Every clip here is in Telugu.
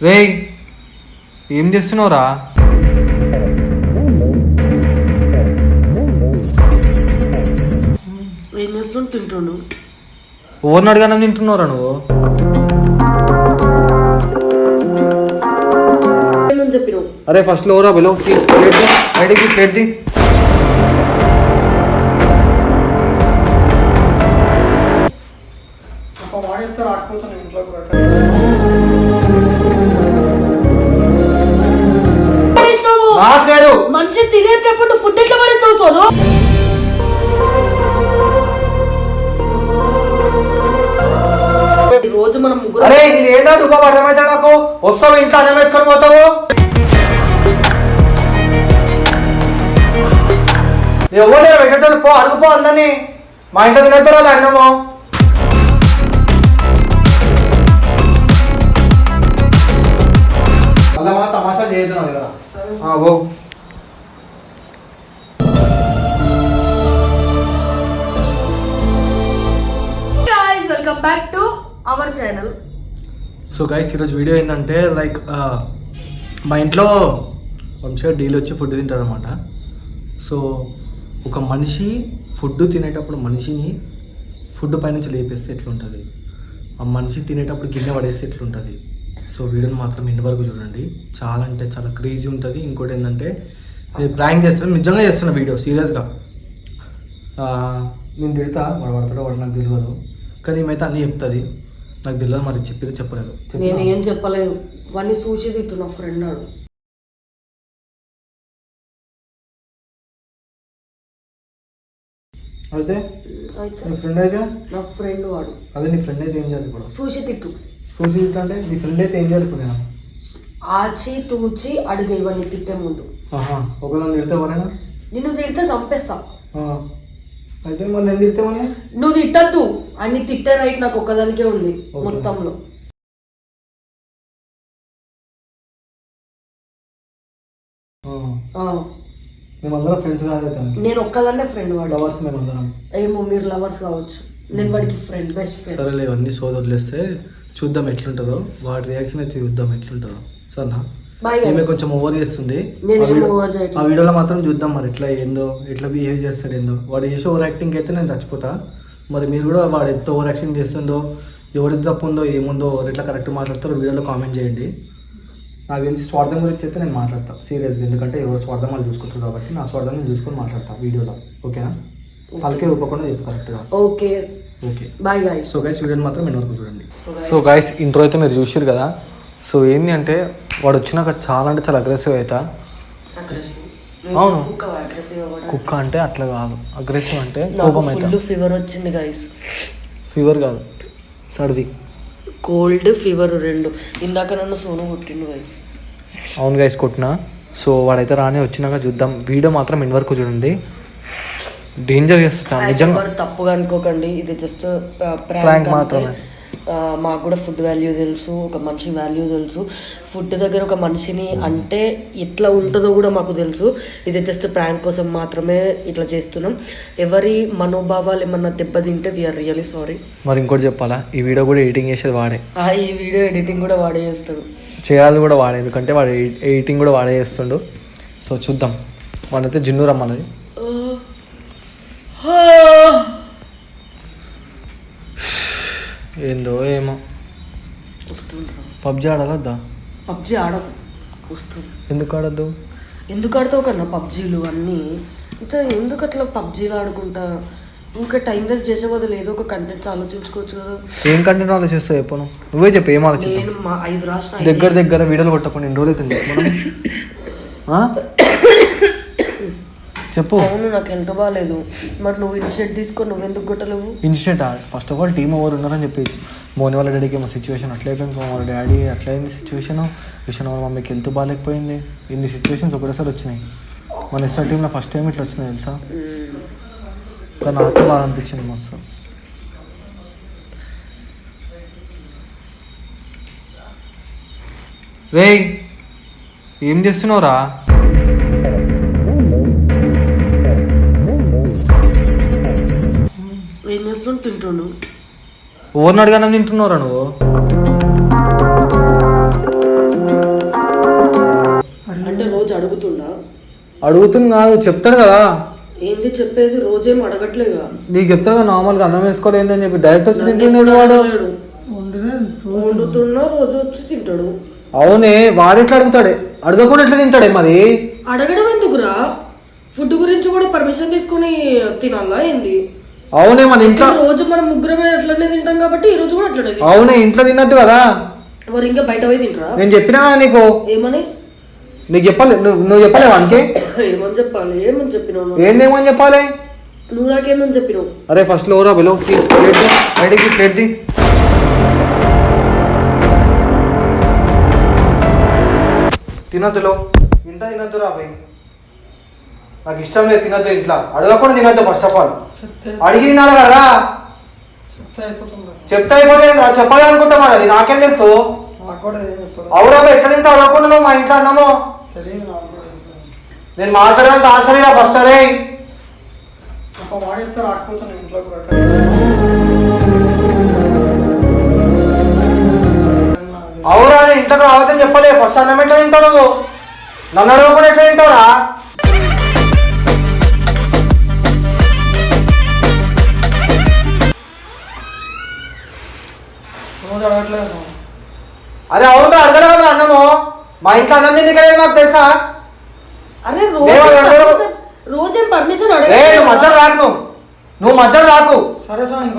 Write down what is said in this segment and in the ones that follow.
రేయ్ ఏం చేస్తున్నావురా? ఏం చేస్తుంటే తింటుండు ఓవర్ని అడగానే తింటున్నావురా నువ్వు? ఏమని చెప్పినావు? అరే ఫస్ట్ లోరా బిలో ప్లేట్ ఐడికి ప్లేట్ ది. పడేసినావు. మనిషి తినేటప్పుడు ఫుడ్ ఎట్లా పడేస్తావు సోను? రోజు మనం ముగ్గురు అరే ఇది ఏంటో నువ్వు అర్థమైతే నాకు. వస్తావు ఇంట్లో అన్నం వేసుకొని పోతావు? ఎవరు పెట్టేటోళ్ళు పో అడుగుపో అందరినీ. మా ఇంట్లో తినేస్తారా అన్నము? అలా మన తమాషా చేయదు కదా. ఓ back to our channel so guys ఈరోజు వీడియో ఏంటంటే లైక్ మా ఇంట్లో వంశీ డైలీ వచ్చి ఫుడ్ తింటారనమాట సో ఒక మనిషి ఫుడ్ తినేటప్పుడు మనిషిని ఫుడ్ పైనుంచి లేపేస్తే ఎట్లుంటుంది? ఆ మనిషి తినేటప్పుడు గిన్నె పడేస్తే ఎట్లుంటుంది? సో వీడియోని మాత్రం ఇంటి వరకు చూడండి. చాలా అంటే చాలా క్రేజీ ఉంటుంది. ఇంకోటి ఏంటంటే నేను ప్రాంక్ చేస్తాను నిజంగా చేస్తున్నా వీడియో సీరియస్గా నేను తిడతా వాడు పడతాడో వాడు నాకు తెలియదు. కానీ ఏమైతే అన్నీ చెప్తుంది. నాకు తెలియదు మరి చెప్పినా చెప్పలేదు. నేను? ఏం చెప్పలేదు. వాడిని చూసి తిట్టు ఫ్రెండ్ నాడు అయితే? నీ ఫ్రెండ్ అయితే? నా ఫ్రెండ్ వాడు. అదే నీ ఫ్రెండ్ అయితే ఏం చేయాలి ఇప్పుడు చూసి తిట్టు. చూసి అంటే నీ ఫ్రెండ్ అయితే ఏం చేయాలి ఇప్పుడు నేను ఆచి తూచి అడిగే ఇవన్నీ తిట్టే ముందు. ఒకవేళ తిడితే ఎవరైనా? నిన్ను తిడితే చంపేస్తా. అయితే మళ్ళీ నేను తిడితే మళ్ళీ? నువ్వు తిట్టద్దు. అన్ని తిట్టే రైట్ నాకు ఒక్కదానికే ఉంది. మొత్తంలో. ఆ. ఆ, మేమందరం ఫ్రెండ్స్ కాదు అయితే నేను ఒక్కదాన్నే ఫ్రెండ్ వాడు లవర్స్ మేమందరం. ఏమో మీరు లవర్స్ కావచ్చు. నేను వాడికి ఫ్రెండ్ బెస్ట్ ఫ్రెండ్ సరేలే ఇవన్నీ సోది వదిలేస్తే చూద్దాం ఎట్లుంటుందో. వాడి రియాక్షన్ అయితే చూద్దాం ఎట్లుంటుందో. సరేనా? ఈమె కొంచెం ఓవర్ చేస్తుంది. నేను ఆ వీడియోలో మాత్రం చూద్దాం మరి ఎట్లా ఏందో ఎట్లా బిహేవ్ చేస్తాడు ఏందో. వాడు చేసే ఓవర్ యాక్టింగ్ అయితే నేను చచ్చిపోతా. మరి మీరు కూడా వాడు ఎంత ఓవర్ యాక్షన్ చేస్తుందో ఎవరిది తప్పు ఉందో ఏముందో ఎవరు ఎట్లా కరెక్ట్ మాట్లాడతారో వీడియోలో కామెంట్ చేయండి. నాకు తెలిసి స్వార్థం గురించి అయితే నేను మాట్లాడతా సీరియస్గా ఎందుకంటే ఎవరు స్వార్థం వాళ్ళు చూసుకుంటారు కాబట్టి నా స్వార్థం నేను చూసుకొని మాట్లాడతా వీడియోలో. ఓకేనా? వాళ్ళకే ఊపకుండా చెప్పు కరెక్ట్గా okay. Okay. Bye guys so guys వీడియోని మాత్రం ఎన్ని వరకు చూడండి సో గైస్ ఇంట్రో అయితే మీరు చూసారు కదా. సో ఏంది అంటే వాడు వచ్చినాక చాలా అంటే చాలా అగ్రెసివ్ అవుతా అవును. కుక్క అంటే అట్లా కాదు. అగ్రెసివ్ అంటే కోపం అవుతా ఫుల్ ఫీవర్ వచ్చింది గైస్ ఫీవర్ కాదు. సర్ది. కోల్డ్ ఫీవర్ రెండు. ఇందాక నన్ను సోను కొట్టిండు గైస్ అవును గైస్ కొట్టిన. సో వాడైతే రాని వచ్చినాక చూద్దాం. వీడియో మాత్రం ఇన్ వరకు చూడండి. డేంజర్ చేస్తా నిజంగా. తప్పుగా అనుకోకండి. ఇది జస్ట్ Prank ప్రాంక్ మాత్రమే. మాకు కూడా ఫుడ్ వాల్యూ తెలుసు ఒక మంచి వాల్యూ తెలుసు. ఫుడ్ దగ్గర ఒక మనిషిని అంటే ఎట్లా ఉంటుందో కూడా మాకు తెలుసు. ఇది జస్ట్ ప్రాంక్ కోసం మాత్రమే ఇట్లా చేస్తున్నాం. ఎవరి మనోభావాలు ఏమన్నా దెబ్బతింటే వీఆర్ రియలీ సారీ మరి ఇంకోటి చెప్పాలా? ఈ వీడియో కూడా ఎడిటింగ్ చేసేది వాడే. ఈ వీడియో ఎడిటింగ్ కూడా వాడే చేస్తాడు. చేయాలి కూడా వాడే ఎందుకంటే వాడు ఎడిటింగ్ కూడా వాడే చేస్తుండు. సో చూద్దాం. వాడైతే జిన్ను ఏందో ఏమో. వస్తుండ్రా పబ్జి ఆడాలద్దా? పబ్జి ఆడ వస్తుంది. ఎందుకు ఆడద్దు? ఎందుకు ఆడతావు కన్నా పబ్జీలు అన్నీ? ఇంత ఎందుకు అట్లా పబ్జీలు ఆడుకుంటా? ఇంకా టైం వేస్ట్ చేసే బదులు ఏదో ఒక కంటెంట్స్ ఆలోచించుకోవచ్చు కదా. ఏం కంటెంట్ ఆలోచిస్తావు చెప్పను నువ్వే? చెప్పు ఏం ఆలోచిస్తావు నేను మా ఐదు రాసిన దగ్గర దగ్గర వీడియోలు కొట్టకుండా ఎన్ని రోజులు అవుతుంది మనం. ఆ? చెప్పు. అవును నాకు హెల్త్ బాగాలేదు మరి నువ్వు ఇనిషియేట్ తీసుకొని నువ్వు ఎందుకు కొట్టలేవు instant first of all team over ఉన్నారని చెప్పేసి. మోని వాళ్ళ డాడీకి ఏమో సిచ్యువేషన్ అట్లా అయిపోయింది వాళ్ళ డాడీ అట్లా అయింది సిచ్యువేషన్ విషయం వాళ్ళ మమ్మీకి హెల్త్ బాగాలేకపోయింది ఇన్ని సిచ్యువేషన్స్ ఒకటేసారి వచ్చినాయి. మన ఎస్ఆర్ టీంలో ఫస్ట్ టైం ఇట్లా వచ్చినాయి తెలుసా? కానీ నాకు బాగా అనిపించింది మస్తు. రేయ్ ఏం చేస్తున్నావురా? చేస్తుంటే తింటుండు. ఓవర్ని అడగానే తింటున్నావురా నువ్వు? అడుగుతుండా? అడుగుతుంది కాదు చెప్తాడు కదా. ఏంది చెప్పేది? రోజేం అడగట్లేగా? నీకు చెప్తాడు కదా నార్మల్గా అన్నం వేసుకోలేదు అని చెప్పి. డైరెక్ట్ వచ్చి తింటుండే వాడు. వండుతున్నా రోజు వచ్చి తింటాడు. అవునే వాడు ఎట్లా అడుగుతాడే? అడగకుండా ఎట్లా తింటాడే మరి? అడగడం ఎందుకురా? ఫుడ్ గురించి కూడా పర్మిషన్ తీసుకొని తినాలా ఏంది? అవునే మన ఇంట్లో రోజు మనం ముగ్గురమే అట్లనే తింటాం కాబట్టి ఈ రోజు కూడా అట్లనే తింటాం. అవునే ఇంట్లో తిన్నట్టు కదా? మరి ఇంకా బయట పోయి తింటారా? నేను చెప్పినా కదా నీకు? ఏమని? నీకు చెప్పాలి నువ్వు నువ్వు చెప్పలే వానికి? ఏమని చెప్పాలి? ఏమని చెప్పినావు నువ్వు? ఏందేమని చెప్పాలి? నువ్వు నాకేమని చెప్పినావు? అరే ఫస్ట్ లోరా బిలో ప్లేట్ బయటికి ప్లేట్ ది. తినొద్దులో రా భయ్ నాకు ఇష్టం లేదు తినొద్దు ఇంట్లో. అడగకుండా తినొద్దు ఫస్ట్ ఆఫ్ ఆల్ అడిగి తినాలి కదరా చెప్తే అయిపోతే రా చెప్పాలి అనుకుంటా మరి అది నాకేం తెలుసు? అవురా ఎట్లా తింటా అడగకుండా నువ్వు మా ఇంట్లో అన్నాము. నేను మాట్లాడడానికి ఆన్సర్ ఇలా ఫస్ట్ అరే? అవురా నేను ఇంట్లోకి రావద్దని చెప్పలే. ఫస్ట్ అన్నం ఎట్లా తింటావు నువ్వు? నన్ను అడగకుండా ఎట్లా తింటావురా? అరే అవును అడగలే కదా అన్నము. మా ఇంట్లో అన్నం తిండి లేదు నాకు తెలుసా? అరే రోజు permission- రోజేం పర్మిషన్ నువ్వు మధ్యలో రాకు. నువ్వు నువ్వు మధ్యలో రాకు.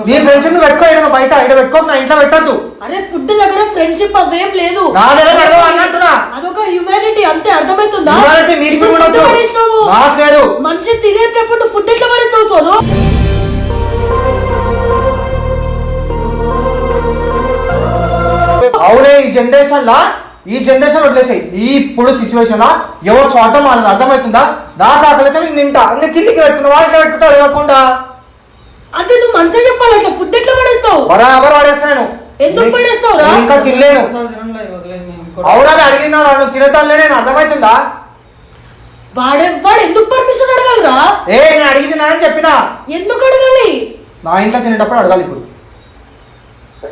నీ ఫ్రెండ్స్ నువ్వు పెట్టుకో బయట ఇక్కడ పెట్టుకోకు నా ఇంట్లో పెట్టద్దు. అరే ఫుడ్ దగ్గర ఫ్రెండ్షిప్ అవేం లేదు. నా దగ్గర అన్నట్టున్నా అదొక హ్యూమానిటీ అంతే అర్థమవుతుందా? ఇప్పుడు food ఉండొచ్చు. పడేసినావు. నాకు లేదు. మనిషి తినేటప్పుడు ఫుడ్ ఎట్లా పడేస్తావు సోను? అవునే ఈ జనరేషన్ లా ఈ జనరేషన్ వదిలేసాయి. ఇప్పుడు సిచ్యువేషన్ లా ఎవరు స్వార్థం మనది అర్థమవుతుందా? నాకు ఆకలితే నేను తింటా. అందుకే కిందికి పెట్టుకున్నా వాళ్ళు ఇట్లా పెట్టుకుంటాడు ఇవ్వకుండా. అదే నువ్వు మంచిగా చెప్పాలి అట్లా ఫుడ్ ఎట్లా పడేస్తావు? బరాబర్ పడేస్తాను ఎందుకు పడేస్తావురా? నేను ఇంకా తినలేను. అవునా అడిగినా నువ్వు తినతానులే నేను అర్థమవుతుందా? వాడే వాడు ఎందుకు పర్మిషన్ అడగాలిరా? ఏ నేను అడిగి తిన్నానని చెప్పినా. ఎందుకు అడగాలి? నా ఇంట్లో తినేటప్పుడు అడగాలి ఇప్పుడు.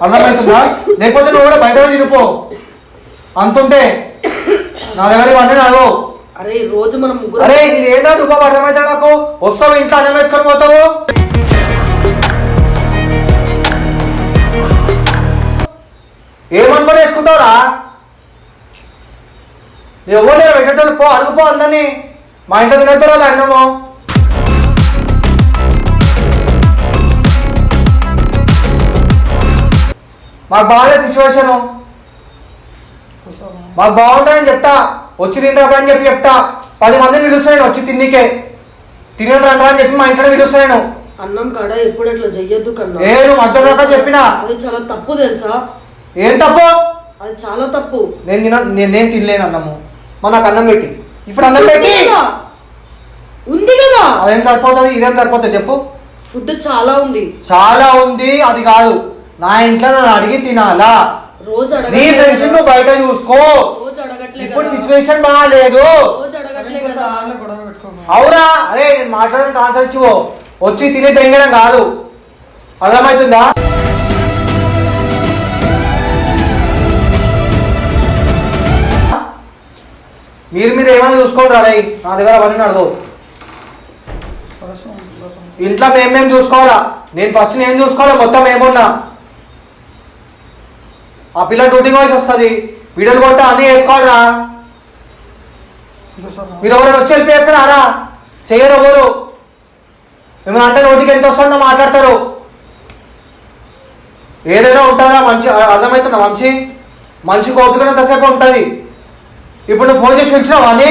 అర్థమవుతుందా? లేకపోతే నువ్వు కూడా బయట తినిపో. అంతుంటే నా దగ్గర ఇవన్నీ అడగవు అరే ఈ రోజు మనం అరే ఇది ఏదో? నువ్వు అర్థమవుతా నాకు? వస్తావు ఇంట్లో అన్నం వేసుకొని పోతావు? ఏమనుకొని వేసుకుంటావురా? ఎవరు పెట్టేటోళ్ళు పో అడుగుపో అందరినీ. మా ఇంట్లో తినేస్తారా అన్నము. మాకు బాగాలే సిచ్యువేషన్ మాకు బాగుంటుందని చెప్తా. వచ్చి తింటారా అని చెప్పి చెప్తా. పది మందిని పిలుస్తున్నాను వచ్చి తిన్నికే. తినండి రండి అని చెప్పి మా ఇంట్లో పిలుస్తున్నాను అన్నం కాడ ఎప్పుడు అట్లా చెయ్యొద్దు కన్నా. ఏ నువ్వు మధ్యలో చెప్పినా. అది చాలా తప్పు తెలుసా? ఏం తప్పు? అది చాలా తప్పు. నేను తిన నేను నేను తినలేను అన్నము. మా నాకు అన్నం పెట్టి. ఇప్పుడు అన్నం పెట్టి. ఉంది కదా? అదేం సరిపోతుంది ఇదేం సరిపోతుంది చెప్పు. ఫుడ్ చాలా ఉంది. చాలా ఉంది అది కాదు. నా ఇంట్లో నన్ను అడిగి తినాలా? రోజు నీ కదా. నువ్వు బయట చూసుకో. రోజు అడగట్లే ఇప్పుడు కదా. సిచ్యువేషన్ బాగాలేదు. రోజు అడగట్లే కదా. అవునా? అరే నేను మాట్లాడడానికి ఆన్సర్ ఇచ్చివో వచ్చి తిని తెంగడం కాదు. అర్థమవుతుందా? మీరు మీరు ఏమైనా చూసుకోండి రాలే. నా దగ్గర అవన్నీ నడదు ఇంట్లో మేము మేము చూసుకోవాలా? నేను ఫస్ట్ నేను చూసుకోవాలా? మొత్తం ఏమున్నా ఆ పిల్ల డ్యూటీకి వయసు వస్తుంది. వీడియోలు కొడితే అన్నీ వేసుకోవాలరా మీరు ఎవరైనా వచ్చి వెళ్ళిపోయేస్తారా చెయ్యరు ఎవరు? మిమ్మల్ని అంటే నోటికి ఎంత వస్తుందో మాట్లాడతారు. ఏదైనా ఉంటుందా మంచి? అర్థమవుతుందా మంచి? మనిషి ఓపిక ఎంతసేపు ఉంటుంది. ఇప్పుడు నువ్వు ఫోన్ చేసి పిలిచినావా అని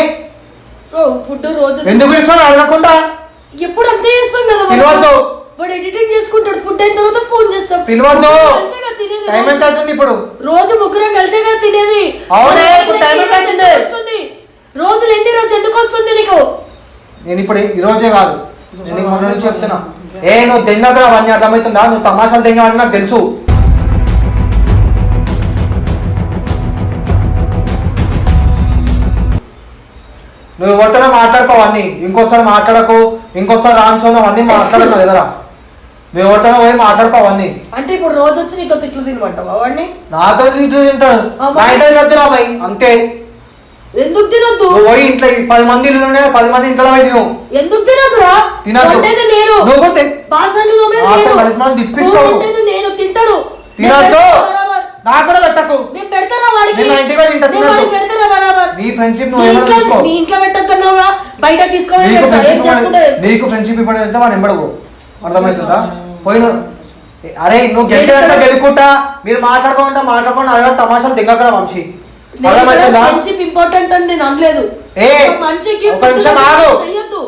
ఫుడ్ రోజు ఎందుకు పిలిచినావు అడగకుండా. ఎప్పుడు అంతే చేస్తాం కదా. వాడు ఎడిటింగ్ చేసుకుంటాడు ఫుడ్ అయిన తర్వాత ఫోన్ చేస్తాం పిలవద్దు. తినేది టైం ఎంత. అవుతుంది ఇప్పుడు? రోజు ముగ్గురం కలిసే కదా తినేది. అవునే, రోజులు ఇప్పుడు టైం ఎంత ఎన్ని అవుతుంది? వస్తుంది? రోజులు ఎన్ని రోజు ఎందుకు వస్తుంది నీకు? నేను ఇప్పుడు ఈ రోజే కాదు. నేను నీకు మొన్న నుంచి చెప్తున్నా. ఏ నువ్వు తెంగకరా అవన్నీ అర్థమవుతుందా? నువ్వు తమాషాలు తెంగవని నాకు తెలుసు. నువ్వు ఎవరితోనే మాట్లాడుకో అవన్నీ. ఇంకోసారి మాట్లాడకు. ఇంకోసారి రాన్సోన్ అవన్నీ మాట్లాడకు నా దగ్గర. నువ్వు ఎవరితోనే పోయి మాట్లాడుకో అవన్నీ? అంటే ఇప్పుడు రోజు వచ్చి నీతో తిట్లు తినమంటావా వాడిని నాతో ఇట్లు తింటాడు. ఆ, మరి- నా ఇంట్లో తినద్దు రాబాయి అంతే. ఎందుకు తినొద్దు? పోయి ఇంట్లో పది మంది ఇల్లు ఉన్నాయి పది మంది ఇంట్లో పోయి తిను. ఎందుకు తినొద్దురా? తినొద్దు. నేను. నువ్వు కూడా. బాసన్లు నేను. కలిసి మనం తిప్పించుకోకు. కూర వండేది నేను తింటాడు. తినొద్దు. నాకు కూడా పెట్టకు. నేను పెడతారా వాడికి. నేను నా ఇంటికి పోయి తింటా, తినొద్దు. పెడతారా బరాబర్ నీ ఫ్రెండ్షిప్ నువ్వు నీ ఏమైనా నీ ఇంట్లో పెట్టద్దన్నావుగా బయట తీసుకోవాలి నీకు ఫ్రెండ్షిప్. నీకు ఫ్రెండ్షిప్ ఇవ్వడం ఎంత? వాడు ఎంబడవు అర్థమవుతుందా? పోయిన. అరే నువ్వు గెలిచేదంతా గెలుకుంటా. మీరు మాట్లాడుకుంటా మాట్లాడుకుంటా అదే తమాషాలు దిగకరా వంశీ. ఇంపార్టెంట్ అని నేను అనలేదు. ఏ, మనిషికి ఒక నిమిషం ఆగు. చెయ్యొద్దు.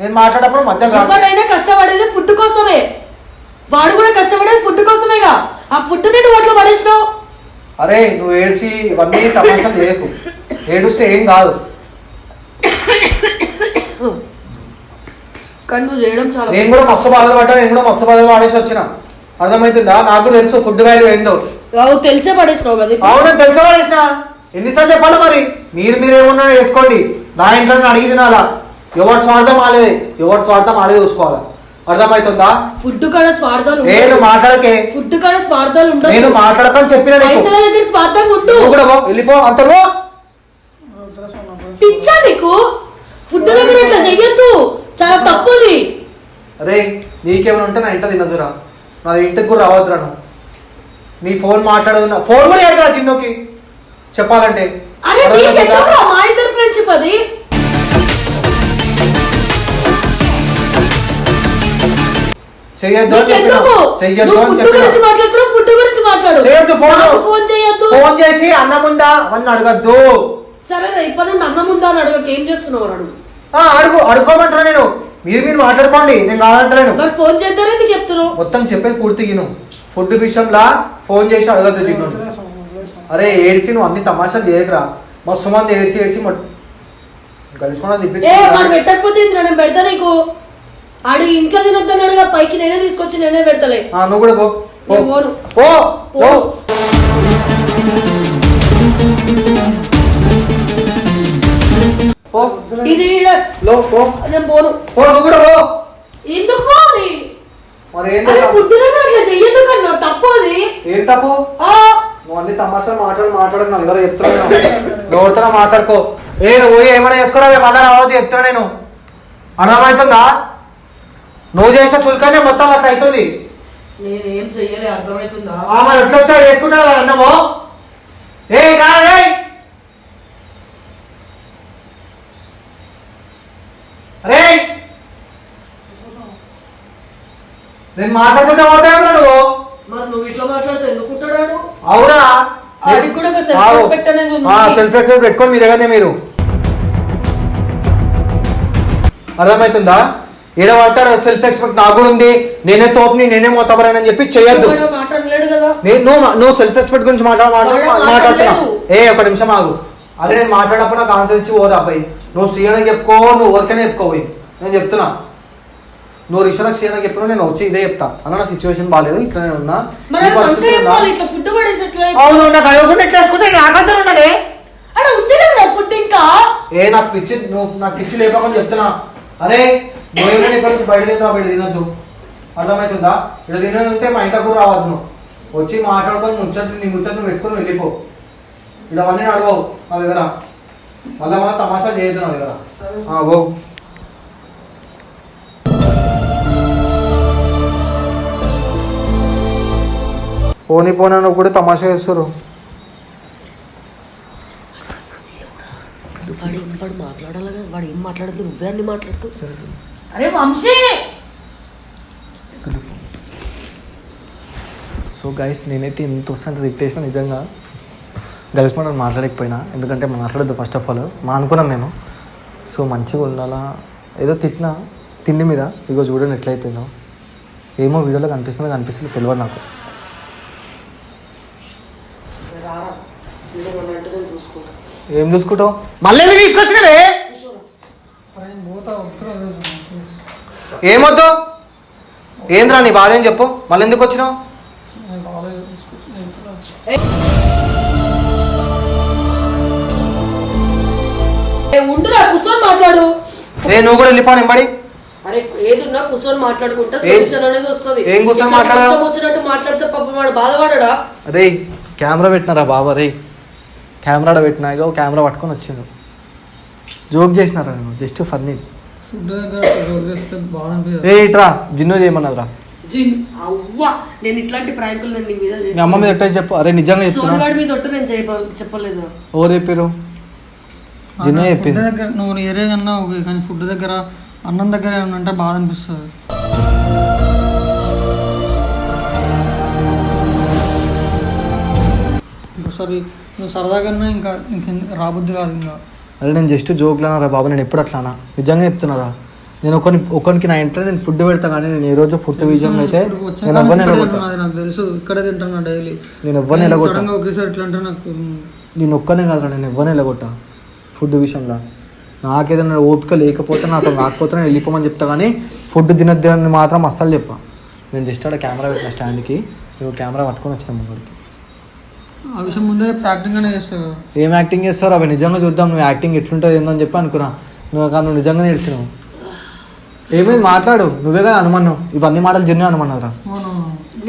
నేను మాట్లాడప్పుడు మధ్యలో ఎవరైనా కష్టపడేది ఫుడ్ కోసమే. వాడు కూడా కష్టపడేది ఫుడ్ కోసమేగా. ఆ ఫుడ్ నేను ఒట్లో పడేసినావు? అరే నువ్వు ఏడ్చి ఇవన్నీ తమాషాలు చేయకు. ఏడుస్తే ఏం కాదు. కానీ నువ్వు చేయడం చాలా నేను కూడా మస్తు బాధలు పడ్డా నేను కూడా మస్తు బాధలు పడేసి వచ్చిన. అర్థమవుతుందా? నాకు కూడా తెలుసు ఫుడ్ వాల్యూ ఏందో. నువ్వు తెలిసే పడేసినావు కదా ఇప్పుడు. అవును తెలిసి పడేసిన. ఎన్నిసార్లు చెప్పాలి మరి? మీరు మీరు ఏమన్నా వేసుకోండి. నా ఇంట్లో నేను అడిగి తినాలా? ఎవరి స్వార్థం ఆలేదు ఎవరి స్వార్థం ఆలే చూసుకోవాలా? అర్థమవుతుందా? ఫుడ్ కాడ స్వార్థాలు. నేను మాట్లాడకే. ఫుడ్ కాడ స్వార్థాలు నేను ఉండవు మాట్లాడకని చెప్పిన. పైసల దగ్గర స్వార్థంగా ఉండు. పో, వెళ్ళిపో అంతలో. పిచ్చా నీకు? ఫుడ్ దగ్గర ఇట్లా చెయ్యొద్దు. చాలా తప్పుది. అరే నీకేమైనా ఉంటే నా ఇంట్లో తినదురా. నా ఇంటికి కూడా రావద్దురా నువ్వు. నీ ఫోన్ మాట్లాడదు ఫోన్ కూడా చేద్దురా చిన్నోకి? చెప్పాలంటే. అరే అర్థమవుతుందా? నీకెందుకురా మా ఇద్దరు ఫ్రెండ్షిప్ అది? చెయ్యొద్దు అని చెప్పిన. నీకెందుకు? చెయ్యొద్దు నువ్వు అని ఫుడ్ చెప్పిన. గురించి మాట్లాడుతున్నావు ఫుడ్ గురించి మాట్లాడు. చేయొద్దు ఫోన్ నాకు ఫోన్ చేయొద్దు. ఫోన్ చేసి అన్నముందా అని అడగద్దు. సరే ఇప్పటి నుండి అన్నం ఉందా అని అడగక ఏం చేస్తున్నావు అని అడుగు అడుగు అడుకోమంటారా నేను. మీరు మీరు మాట్లాడుకోండి నేను కాదంటలేను. మరి ఫోన్ చేద్దారే నీకు చెప్తున్నావు? మొత్తం చెప్పేది పూర్తి విను. ఫుడ్ విషయంలో ఫోన్ చేసి అడగద్దు చిన్ను అరే ఏడ్సి నువ్వు అన్ని తమాషాలు చేయకురా. మస్తు మంది ఏడ్చి ఏడ్చి కలిసిపోవడం ఏ వాడు తిప్పించుకుంటా పెట్టకపోతే నేను పెడతా నీకు? ఆడి ఇంట్లో తినొద్దన్నాడుగా పైకి నేనే తీసుకొచ్చి నేనే పెడతలే. నువ్వు కూడా పో. పో. ఇది లో పో. నేను పోను. పో నువ్వు కూడా పో. ఎందుకు మరి అట్లా చెయ్యదు కన్నా అది. ఏం తప్పు? ఆ, నువ్వు అన్ని తమాషాలు మాట్లాడి మాట్లాడదు నన్ను ఎవరో చెప్తున్నాను మాట్లాడుకో. ఏ నువ్వు పోయి ఏమైనా చేసుకోరా? మళ్ళీ రావద్దు చెప్తున్నా నేను. అర్థమవుతుందా? నువ్వు చేసిన చులకనే మొత్తం అట్లా అవుతుంది. నేనేం చెయ్యలే అర్థమవుతుందా? మరి ఎట్లా వచ్చా వేసుకుంటా అన్నమో? ఏ రా రే అరే నేను మాట్లాడుతుంటే పోతావు నువ్వు. మరి నువ్వు ఇట్లా మాట్లాడితే ఎందుకుంటాడు అవునా? ఆడికి కూడా ఒక self respect అనేది ఉంది. సెల్ఫ్ రెస్పెక్ట్ పెట్టుకొని మీ దగ్గరనే మీరు. అర్థమవుతుందా? ఈడ పడతాడు సెల్ఫ్ రెస్పెక్ట్ నాకు కూడా ఉంది. నేనే తోపుని నేనే మోతబరని అని చెప్పి చేయొద్దు. నేను నువ్వు నువ్వు సెల్ఫ్ రెస్పెక్ట్ గురించి మాట్లాడ మాట్లాడుతున్నా. ఏ ఒక నిమిషం ఆగు. అరే నేను మాట్లాడప్పుడు నాకు ఆన్సర్ ఇచ్చి ఓరా అబ్బాయి. నువ్వు సీఎనకి చెప్పుకో నువ్వు ఊరికనే చెప్పుకోవి నేను చెప్తున్నా. నువ్వు రిషనకు సీఎనకి చెప్పినా నేను వచ్చి ఇదే చెప్తా. అన్న నా సిచ్యువేషన్ బాగాలేదు ఇట్లా నేను ఉన్నా ఈ పరిస్థితి ఫుడ్ పడేసి ఎట్లా అవును నాకు అడగకుండా ఎట్లా వేసుకుంటే నాకంతా ఉన్నాడే అక్కడ ఉంది కదా ఫుడ్ ఇంకా? ఏ నాకు పిచ్చి నువ్వు నాకు పిచ్చి లేపకుండా చెప్తున్నా. అరే నువ్వు ఏమైనా ఇక్కడ నుంచి బయట తిన్నా బయట తినొద్దు. అర్థమవుతుందా? ఇక్కడ తినేది ఉంటే మా ఇంట్లో కూడా రావద్దు నువ్వు. వచ్చి మాట్లాడుకొని ముచ్చట్లు నీ ముచ్చట్లు నువ్వు పెట్టుకొని వెళ్ళిపో. ఇక్కడ అవన్నీ అడగవు నా దగ్గర. మళ్ళీ మన తమాషా చేయొద్దు నా దగ్గర. ఆ, ఓ పోనీ పోనీ నువ్వు కూడా తమాషా చేస్తారు. వాడు ఏం వాడు మాట్లాడాలి కదా వాడు ఏం మాట్లాడద్దు? నువ్వే అన్ని మాట్లాడుతూ. అరే వంశీ! సో గైస్ నేనైతే ఎంత వస్తుంటే తిట్టేసిన నిజంగా. కలిసి మనం మాట్లాడకపోయినా. ఎందుకంటే మాట్లాడద్దు ఫస్ట్ ఆఫ్ ఆల్ మా అనుకున్నాం మేము. సో మంచిగా ఉండాలా? ఏదో తిట్టినా తిండి మీద. ఇగో చూడండి ఎట్లయిపోయిందో ఏమో వీడియోలో కనిపిస్తుందో కనిపిస్తుందో తెలియదు నాకు రారా వీడు అంటే నేను చూసుకుంటా ఏం చూసుకుంటావు? మళ్ళీ ఎందుకు తీసుకొచ్చినవే ఏమొద్దు? ఏంద్రా నీ బాధ ఏం చెప్పు? మళ్ళీ ఎందుకు వచ్చినావు? ఏ, ఉండురా కూర్చొని మాట్లాడు. ఏ నువ్వు కూడా వెళ్ళిపో నింబడి అరే అరే ఏది ఉన్నా కూర్చొని మాట్లాడుకుంటా సొల్యూషన్ అనేది వస్తుంది. ఏం కూర్చొని మాట్లాడాలి? వచ్చినట్టు మాట్లాడితే పాపం వాడు బాధపడడా? రే కెమెరా పెట్టినారా బాబా రే? కెమెరా పెట్టినా ఇగో కెమెరా పట్టుకొని వచ్చిండు. జోక్ చేసినారా నేను? Just funny. ఏ ఇట్రా జిన్నో చేయమన్నదిరా. జిన్ అవ్వా నేను ఇట్లాంటి ప్రాంకులు నేను నీ మీద మీ అమ్మ మీద ఎట్లా చెప్పు? అరే నిజంగా చెప్తున్నా. సోనుగాడి మీద ఒట్టు నేను చెప్ప చెప్పలేదు. ఎవరు చెప్పారు జిన్నో ఫుడ్ చెప్పింది. దగ్గర నువ్వు ఏరే కన్నా ఓకే కానీ ఫుడ్ దగ్గర అన్నం దగ్గర ఏమన్నా అంటే బాధ అనిపిస్తుంది. ఇంకోసారి నువ్వు సరదాగా ఇంకా ఇంక రాబుద్ది కాదు ఇంకా. అరే నేను జస్ట్ జోక్లానా రా బాబు నేను ఎప్పుడు అట్లానా? నిజంగా చెప్తున్నారా? నేను ఒకని ఒకరికి నా ఇంట్లో నేను ఫుడ్ పెడతా కానీ నేను ఏ రోజు ఫుడ్ విషయంలో అయితే నేను ఎవ్వరిని ఎలగొట్టా అది నాకు తెలుసు. ఇక్కడే తింటున్నా డైలీ. నేను ఎవ్వరిని ఎలగొట్టా సడన్గా ఒకేసారి ఇట్లా అంటే నాకు నేను ఒక్కనే కాదురా నేను ఎవరిని వెళ్ళగొట్టా ఫుడ్ విషయంలో. నాకేదైనా ఓపిక లేకపోతే నాతో కాకపోతే నేను వెళ్ళిపోమని చెప్తా కానీ ఫుడ్ తినద్దని మాత్రం అస్సలు చెప్పా నేను జస్ట్ అక్కడ కెమెరా పెట్టిన స్టాండ్కి నువ్వు కెమెరా పట్టుకొని వచ్చిన ముంగడికి ఆ విషయం ముందే చేస్తావు. ఏం యాక్టింగ్ చేస్తావు అవి నిజంగా చూద్దాం నువ్వు యాక్టింగ్ ఎట్లుంటుంది ఏందో అని చెప్పి అనుకున్నా. నువ్వు కానీ నువ్వు నిజంగా నేర్చినావు ఏమైంది? మాట్లాడు. నువ్వే కదా అనుమన్నావు. ఇవన్నీ మాటలు జర్నీ అనుమన్నారా అవును.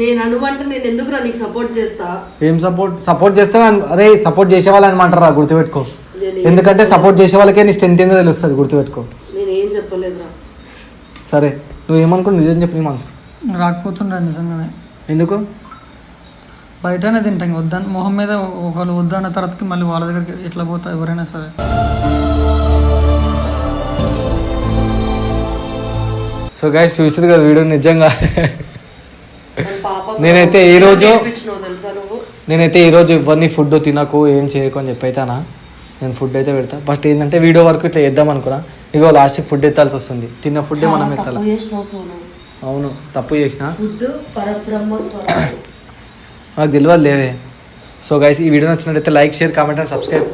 నేను అనుమంటే నేను ఎందుకు నీకు సపోర్ట్ చేస్తా? ఏం సపోర్ట్ సపోర్ట్ చేస్తే అరే సపోర్ట్ చేసే వాళ్ళు అనమాటారా గుర్తుపెట్టుకో. ఎందుకంటే సపోర్ట్ చేసే వాళ్ళకే నీ స్ట్రెంత్ ఏందో తెలుస్తుంది గుర్తుపెట్టుకో. నేను ఏం చెప్పలేదురా. సరే. నువ్వు ఏమనుకున్నావు నిజం చెప్పి నీ మనసు రాకపోతుండే నిజంగానే. ఎందుకు? బయటనే తింటాం. వద్దని మొహం మీద ఒకళ్ళు వద్దన్న తర్వాతకి మళ్ళీ వాళ్ళ దగ్గరికి ఎట్లా పోతా ఎవరైనా సరే. సో గైస్ చూసారు కదా వీడియో నిజంగా. నేనైతే ఈ రోజు నేనైతే ఈ రోజు ఎవరిని ఫుడ్ తినకు ఏం చేయకు అని చెప్పి అయితేనా నేను ఫుడ్ అయితే పెడతా. ఫస్ట్ ఏంటంటే వీడియో వరకు ఇట్లా చేద్దాం అనుకున్నా. ఇగో లాస్ట్ ఫుడ్ ఎత్తాల్సి వస్తుంది. తిన్న ఫుడ్ మనం ఎత్తాలి? అవును తప్పు చేసిన. ఫుడ్ పరబ్రహ్మ స్వరూపం. నాకు తెలియదు లేదే. సో గైస్ ఈ వీడియో నచ్చినట్టయితే like share comment and subscribe